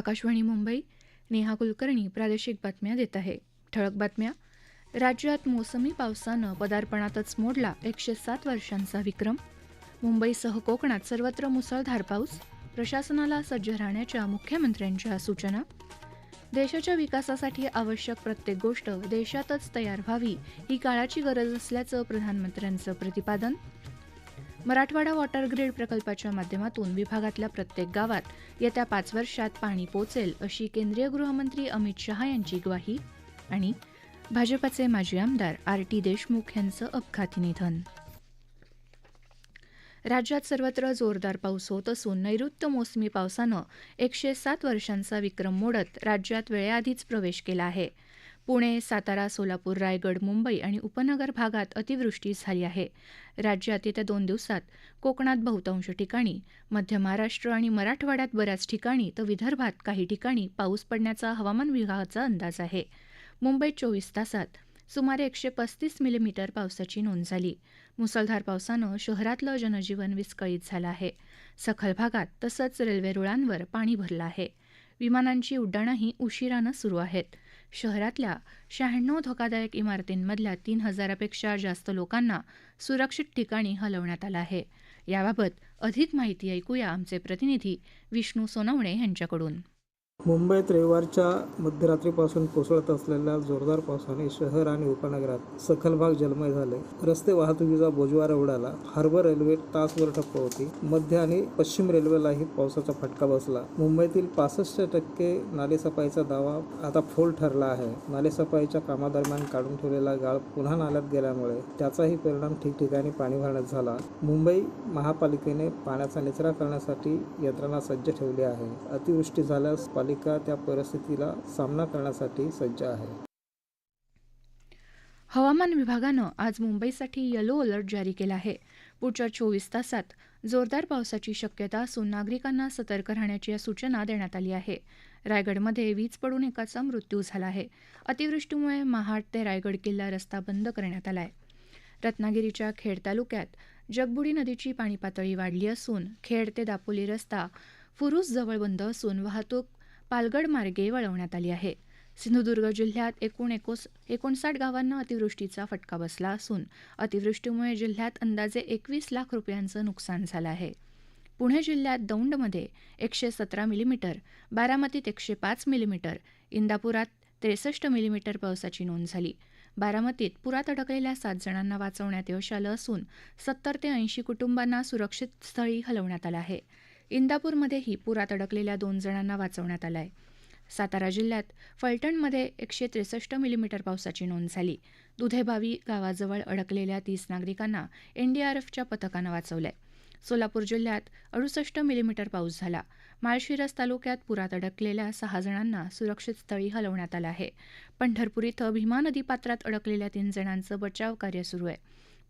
आकाशवाणी मुंबई नेहा कुलकर्णी प्रादेशिक बातम्या देत आहे. ठळक बातम्या. राज्यात मोसमी पावसानं पदार्पणातच मोडला एकशे सात वर्षांचा विक्रम. मुंबईसह कोकणात सर्वत्र मुसळधार पाऊस. प्रशासनाला सज्ज राहण्याच्या मुख्यमंत्र्यांच्या सूचना. देशाच्या विकासासाठी आवश्यक प्रत्येक गोष्ट देशातच तयार व्हावी ही काळाची गरज असल्याचं प्रधानमंत्र्यांचं प्रतिपादन. मराठवाडा वॉटर ग्रीड प्रकल्पाच्या माध्यमातून विभागातल्या प्रत्येक गावात येत्या पाच वर्षात पाणी पोचेल अशी केंद्रीय गृहमंत्री अमित शहा यांची ग्वाही आणि भाजपाचे माजी आमदार आर टी देशमुख यांचं अपघाती निधन. राज्यात सर्वत्र जोरदार पाऊस होत असून नैऋत्य मोसमी पावसानं एकशे सात वर्षांचा विक्रम मोडत राज्यात वेळेआधीच प्रवेश केला आहे. पुणे सातारा सोलापूर रायगड मुंबई आणि उपनगर भागात अतिवृष्टी झाली आहे. राज्यात येत्या दोन दिवसात कोकणात बहुतांश ठिकाणी मध्य महाराष्ट्र आणि मराठवाड्यात बऱ्याच ठिकाणी तर विदर्भात काही ठिकाणी पाऊस पडण्याचा हवामान विभागाचा अंदाज आहे. मुंबईत चोवीस तासात सुमारे एकशे पस्तीस मिलीमीटर पावसाची नोंद झाली. मुसळधार पावसानं शहरातलं जनजीवन विस्कळीत झालं आहे. सखल भागात तसंच रेल्वे रुळांवर पाणी भरलं आहे. विमानांची उड्डाणंही उशिरानं सुरू आहेत. शहरातल्या शहाण्णव धोकादायक इमारतींमधल्या तीन हजारापेक्षा जास्त लोकांना सुरक्षित ठिकाणी हलवण्यात आलं आहे. याबाबत अधिक माहिती ऐकूया आमचे प्रतिनिधी विष्णू सोनवणे यांच्याकडून. मुंबईत रविवारच्या मध्यरात्रीपासून कोसळत असलेल्या जोरदार पावसाने शहर आणि उपनगरात सखल भाग जलमय झाले. रस्ते वाहतुकीचा बोजवार उडाला. हार्बर रेल्वे तासभर ठप्प होती. मध्य आणि पश्चिम रेल्वेलाही पावसाचा फटका बसला. मुंबईतील पासष्ट टक्के नालेसफाईचा दावा आता फोल ठरला आहे. नालेसफाईच्या कामादरम्यान काढून ठेवलेला गाळ पुन्हा नाल्यात गेल्यामुळे त्याचाही परिणाम ठिकठिकाणी पाणी भरण्यात झाला. मुंबई महापालिकेने पाण्याचा निचरा करण्यासाठी यंत्रणा सज्ज ठेवली आहे. अतिवृष्टी झाल्यास पालिका त्या परिस्थितीला सामना करण्यासाठी सज्ज आहे. हवामान विभागानं आज मुंबईसाठी येलो अलर्ट जारी केला आहे. पुढच्या चोवीस तासात जोरदार पावसाची शक्यता असून नागरिकांना सतर्क राहण्याची सूचना देण्यात आली आहे. रायगडमध्ये वीज पडून एकाचा मृत्यू झाला आहे. अतिवृष्टीमुळे महाड ते रायगड किल्ला रस्ता बंद करण्यात आला आहे रत्नागिरीच्या खेड तालुक्यात जगबुडी नदीची पाणी पातळी वाढली असून खेड ते दापोली रस्ता फुरुस जवळ बंद असून वाहतूक पालगड मार्गे वळवण्यात आली आहे. सिंधुदुर्ग जिल्ह्यात एकूण एकोस एकोणसाठ गावांना अतिवृष्टीचा फटका बसला असून अतिवृष्टीमुळे जिल्ह्यात अंदाजे एकवीस लाख रुपयांचं नुकसान झालं आहे. पुणे जिल्ह्यात दौंडमध्ये एकशे सतरा मिलीमीटर बारामतीत एकशे पाच मिलीमीटर इंदापुरात त्रेसष्ट मिलीमीटर पावसाची नोंद झाली. बारामतीत पुरात अडकलेल्या सात जणांना वाचवण्यात यश आलं असून सत्तर ते ऐंशी कुटुंबांना सुरक्षित स्थळी हलवण्यात आलं आहे. इंदापूरमध्येही पुरात अडकलेल्या दोन जणांना वाचवण्यात आलं आहे सातारा जिल्ह्यात फलटणमध्ये एकशे त्रेसष्ट मिलीमीटर पावसाची नोंद झाली. दुधेबावी गावाजवळ अडकलेल्या तीस नागरिकांना एनडीआरएफच्या पथकानं वाचवलंय. सोलापूर जिल्ह्यात अडुसष्ट मिलीमीटर पाऊस झाला. माळशिरस तालुक्यात पुरात अडकलेल्या सहा जणांना सुरक्षित स्थळी हलवण्यात आलं आहे. पंढरपूर इथं भीमा नदीपात्रात अडकलेल्या तीन जणांचं बचाव कार्य सुरू आहे.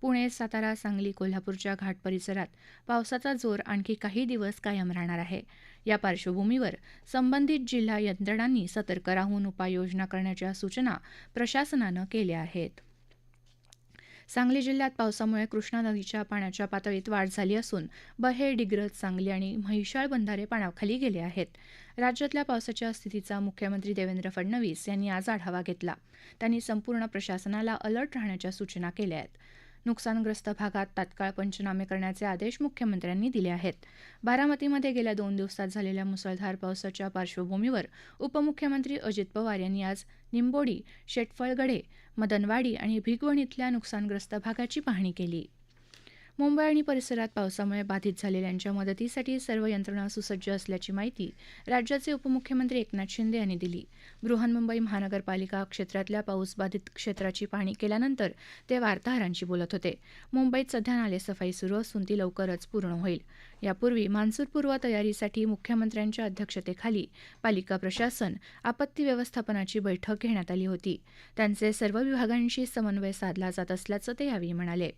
पुणे सातारा सांगली कोल्हापूरच्या घाट परिसरात पावसाचा जोर आणखी काही दिवस कायम राहणार आहे. या पार्श्वभूमीवर संबंधित जिल्हा यंत्रणांनी सतर्क राहून उपाययोजना करण्याच्या सूचना प्रशासनानं केल्या आहेत. सांगली जिल्ह्यात पावसामुळे कृष्णा नदीच्या पाण्याच्या पातळीत वाढ झाली असून बहे डिग्रज सांगली आणि म्हैशाळ बंधारे पाण्याखाली गेले आहेत. राज्यातल्या पावसाच्या स्थितीचा मुख्यमंत्री देवेंद्र फडणवीस यांनी आज आढावा घेतला. त्यांनी संपूर्ण प्रशासनाला अलर्ट राहण्याच्या सूचना केल्या आहेत. नुकसानग्रस्त भागात तात्काळ पंचनामे करण्याचे आदेश मुख्यमंत्र्यांनी दिले आहेत. बारामतीमध्ये गेल्या दोन दिवसात झालेल्या मुसळधार पावसाच्या पार्श्वभूमीवर उपमुख्यमंत्री अजित पवार यांनी आज निंबोडी शेटफळगडे मदनवाडी आणि भिगवण इथल्या नुकसानग्रस्त भागाची पाहणी केली. मुंबई आणि परिसरात पावसामुळे बाधित झालेल्यांच्या मदतीसाठी सर्व यंत्रणा सुसज्ज असल्याची माहिती राज्याचे उपमुख्यमंत्री एकनाथ शिंदे यांनी दिली. बृहन्मुंबई महानगरपालिका क्षेत्रातल्या पाऊस बाधित क्षेत्राची पाहणी केल्यानंतर ते वार्ताहरांशी बोलत होते. मुंबईत सध्या नालेसफाई सुरू असून ती लवकरच पूर्ण होईल. यापूर्वी मान्सूनपूर्व तयारीसाठी मुख्यमंत्र्यांच्या अध्यक्षतेखाली पालिका प्रशासन आपत्ती व्यवस्थापनाची बैठक घेण्यात आली होती. त्यांचे सर्व विभागांशी समन्वय साधला जात असल्याचं ते यावेळी म्हणाले.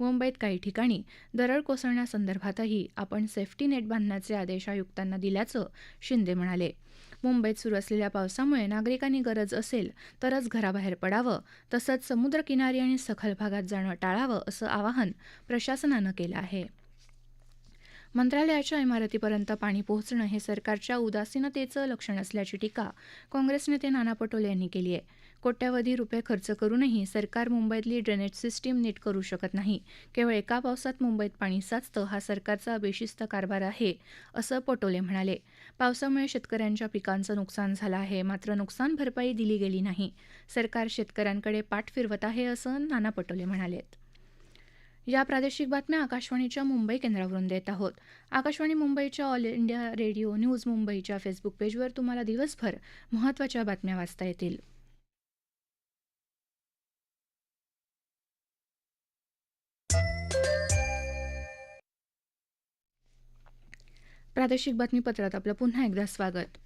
मुंबईत काही ठिकाणी दरड कोसळण्यासंदर्भातही आपण सेफ्टी नेट बांधण्याचे आदेश आयुक्तांना दिल्याचं शिंदे म्हणाले. मुंबईत सुरू असलेल्या पावसामुळे नागरिकांनी गरज असेल तरच घराबाहेर पडावं तसंच समुद्रकिनारी आणि सखल भागात जाणं टाळावं असं आवाहन प्रशासनानं केलं आहे. मंत्रालयाच्या इमारतीपर्यंत पाणी पोहोचणं हे सरकारच्या उदासीनतेचं लक्षण असल्याची टीका काँग्रेस नेते नाना पटोले यांनी केली आहे. कोट्यवधी रुपये खर्च करूनही सरकार मुंबईतली ड्रेनेज सिस्टीम नीट करू शकत नाही. केवळ एका पावसात मुंबईत पाणी साचतं हा सरकारचा बेशिस्त कारभार आहे असं पटोले म्हणाले. पावसामुळे शेतकऱ्यांच्या पिकांचं नुकसान झालं आहे मात्र नुकसान भरपाई दिली गेली नाही. सरकार शेतकऱ्यांकडे पाठ फिरवत आहे असं नाना पटोले म्हणालेत. या प्रादेशिक बातम्या आकाशवाणीच्या मुंबई केंद्रावरून देत आहोत. आकाशवाणी मुंबईच्या ऑल इंडिया रेडिओ न्यूज मुंबईच्या फेसबुक पेजवर तुम्हाला दिवसभर महत्त्वाच्या बातम्या वाचता येतील. प्रादेशिक बातमीपत्रात आपलं पुन्हा एकदा स्वागत.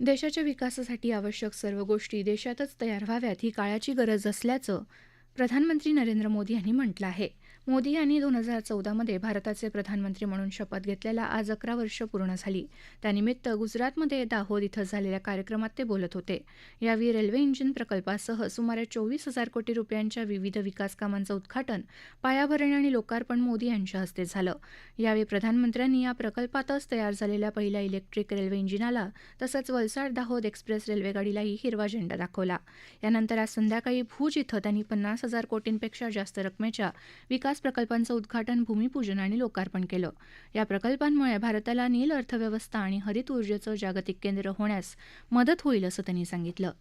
देशाच्या विकासासाठी आवश्यक सर्व गोष्टी देशातच तयार व्हाव्यात ही काळाची गरज असल्याचं प्रधानमंत्री नरेंद्र मोदी यांनी म्हटलं आहे. मोदी यांनी दोन हजार चौदामध्ये भारताचे प्रधानमंत्री म्हणून शपथ घेतलेला आज अकरा वर्ष पूर्ण झाली. त्यानिमित्त गुजरातमध्ये दाहोद इथं झालेल्या कार्यक्रमात ते बोलत होते. यावेळी रेल्वे इंजिन प्रकल्पासह सुमारे चोवीस हजार कोटी रुपयांच्या विविध विकास कामांचं उद्घाटन पायाभरणी आणि लोकार्पण मोदी यांच्या हस्ते झालं. यावेळी प्रधानमंत्र्यांनी या प्रकल्पातच तयार झालेल्या पहिल्या इलेक्ट्रिक रेल्वे इंजिनाला तसंच वलसाड दाहोद एक्सप्रेस रेल्वेगाडीलाही हिरवा झेंडा दाखवला. यानंतर आज संध्याकाळी भूज इथं त्यांनी पन्नास हजार कोटींपेक्षा जास्त रकमेच्या विकास प्रकल्पांचं उद्घाटन भूमिपूजन आणि लोकार्पण केलं. या प्रकल्पांमुळे भारताला नील अर्थव्यवस्था आणि हरित ऊर्जेचं जागतिक केंद्र होण्यास मदत होईल असं त्यांनी सांगितलं.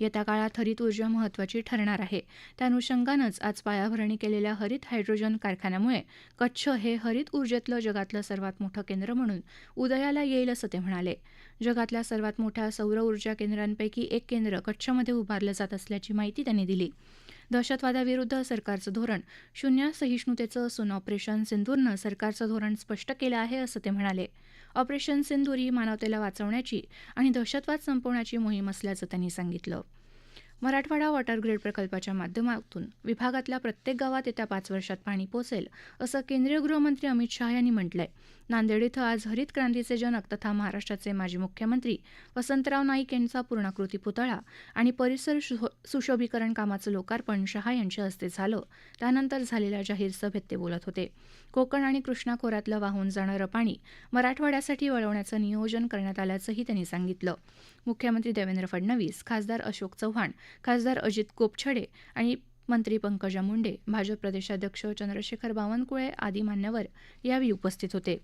येत्या काळात हरित ऊर्जा महत्वाची ठरणार आहे. त्या अनुषंगानंच आज पायाभरणी केलेल्या हरित हायड्रोजन कारखान्यामुळे कच्छ हे हरित ऊर्जेतलं जगातलं सर्वात मोठं केंद्र म्हणून उदयाला येईल असं ते म्हणाले. जगातल्या सर्वात मोठ्या सौर ऊर्जा केंद्रांपैकी एक केंद्र कच्छमध्ये उभारलं जात असल्याची माहिती त्यांनी दिली. दहशतवादाविरुद्ध सरकारचं धोरण. शून्य सहिष्णुतेचं असून ऑपरेशन सिंधूरनं सरकारचं धोरण स्पष्ट केलं आहे असं ते म्हणाले. ऑपरेशन सिंधूर ही मानवतेला वाचवण्याची आणि दहशतवाद संपवण्याची मोहीम असल्याचं त्यांनी सांगितलं. मराठवाडा वॉटर ग्रीड प्रकल्पाच्या माध्यमातून विभागातल्या प्रत्येक गावात येत्या पाच वर्षात पाणी पोचेल असं केंद्रीय गृहमंत्री अमित शहा यांनी म्हटलंय. नांदेड इथं आज हरित क्रांतीचे जनक तथा महाराष्ट्राचे माजी मुख्यमंत्री वसंतराव नाईक यांचा पूर्णाकृती पुतळा आणि परिसर सुशोभीकरण कामाचं लोकार्पण शहा यांच्या हस्ते झालं. त्यानंतर झालेल्या जाहीर सभेत ते बोलत होते. कोकण आणि कृष्णा खोऱ्यातलं वाहून जाणारं पाणी मराठवाड्यासाठी वळवण्याचं नियोजन करण्यात आल्याचंही त्यांनी सांगितलं. मुख्यमंत्री देवेंद्र फडणवीस खासदार अशोक चव्हाण खासदार अजित कोपछडे आणि मंत्री पंकजा मुंडे भाजप प्रदेशाध्यक्ष चंद्रशेखर बावनकुळे आदी मान्यवर यावेळी उपस्थित होते.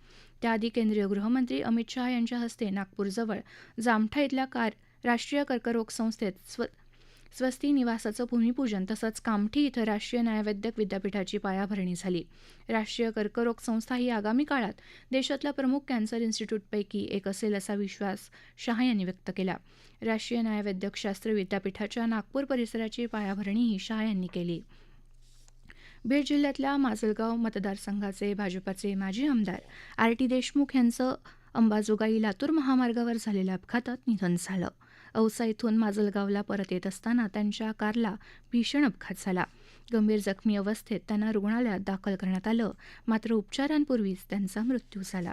त्याआधी केंद्रीय गृहमंत्री अमित शहा यांच्या हस्ते नागपूरजवळ जामठा इथल्या कार राष्ट्रीय कर्करोग संस्थेत स्व स्वस्ती निवासाचं भूमिपूजन तसंच कामठी इथं राष्ट्रीय न्यायवैद्यक विद्यापीठाची पायाभरणी झाली. राष्ट्रीय कर्करोग संस्था ही आगामी काळात देशातल्या प्रमुख कॅन्सर इन्स्टिट्यूटपैकी एक असेल असा विश्वास शहा यांनी व्यक्त केला. राष्ट्रीय न्यायवैद्यक शास्त्र विद्यापीठाच्या नागपूर परिसराची पायाभरणीही शहा यांनी केली. बीड जिल्ह्यातल्या माजलगाव मतदारसंघाचे भाजपाचे माजी आमदार आर टी देशमुख यांचं अंबाजोगाई लातूर महामार्गावर झालेल्या अपघातात निधन झालं. औसा इथून माजलगावला परत येत असताना त्यांच्या कारला भीषण अपघात झाला. गंभीर जखमी अवस्थेत त्यांना रुग्णालयात दाखल करण्यात आलं. मात्र उपचारांपूर्वीच त्यांचा मृत्यू झाला.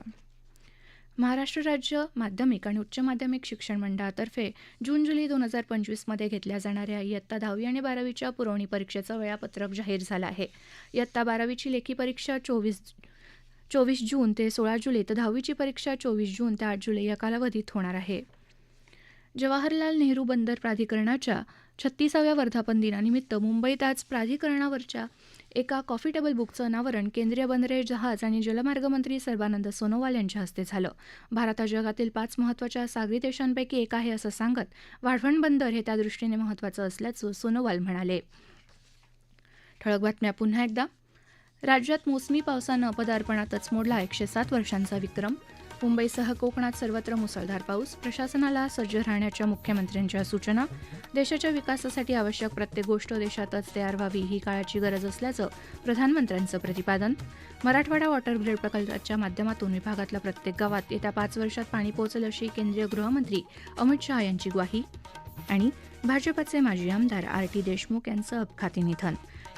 महाराष्ट्र राज्य माध्यमिक आणि उच्च माध्यमिक शिक्षण मंडळातर्फे जून जुलै दोन हजार पंचवीसमध्ये घेतल्या जाणाऱ्या इयत्ता दहावी आणि बारावीच्या पुरवणी परीक्षेचं वेळापत्रक जाहीर झालं आहे. इयत्ता बारावीची लेखी परीक्षा चोवीस चोवीस जून ते सोळा जुलै तर दहावीची परीक्षा चोवीस जून ते आठ जुलै या कालावधीत होणार आहे. जवाहरलाल नेहरू बंदर प्राधिकरणाच्या छत्तीसाव्या वर्धापन दिनानिमित्त मुंबईत आज प्राधिकरणावरच्या एका कॉफी टेबल बुकचं अनावरण केंद्रीय बंदरे जहाज आणि जलमार्ग मंत्री सर्बानंद सोनोवाल यांच्या हस्ते झालं. भारत हा जगातील पाच महत्त्वाच्या सागरी देशांपैकी एक आहे असं सांगत वाढवण बंदर हे त्या दृष्टीने महत्त्वाचं असल्याचं सोनोवाल म्हणाले. ठळक बातम्या पुन्हा एकदा. राज्यात मोसमी पावसानं पदार्पणातच मोडला एकशे सात वर्षांचा विक्रम. मुंबईसह कोकणात सर्वत्र मुसळधार पाऊस. प्रशासनाला सज्ज राहण्याच्या मुख्यमंत्र्यांच्या सूचना. देशाच्या विकासासाठी आवश्यक प्रत्येक गोष्ट देशातच तयार व्हावी ही काळाची गरज असल्याचं प्रधानमंत्र्यांचं प्रतिपादन. मराठवाडा वॉटर ग्रीड प्रकल्पाच्या माध्यमातून विभागातल्या प्रत्येक गावात येत्या पाच वर्षात पाणी पोहोचेल अशी केंद्रीय गृहमंत्री अमित शहा यांची ग्वाही. आणि भाजपाचे माजी आमदार आर टी देशमुख यांचं अपघाती निधन.